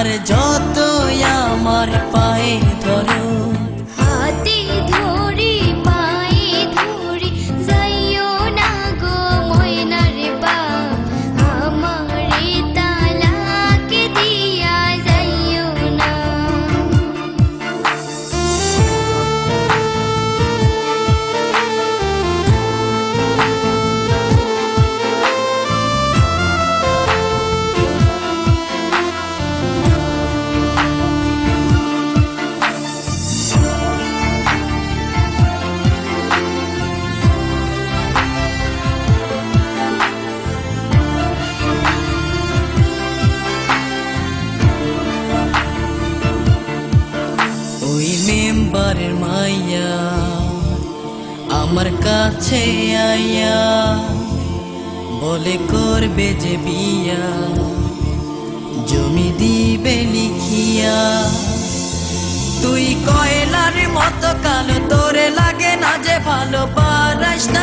আর যত আমার পায়ে ধরো মেম্বারের মাইয়া, আমার কাছে আইয়া বলে করবে যে বিয়া, জমি দিবে লিখিয়া। তুই কয়লার মতো কালো, তোরে লাগে না যে ভালো পারাস না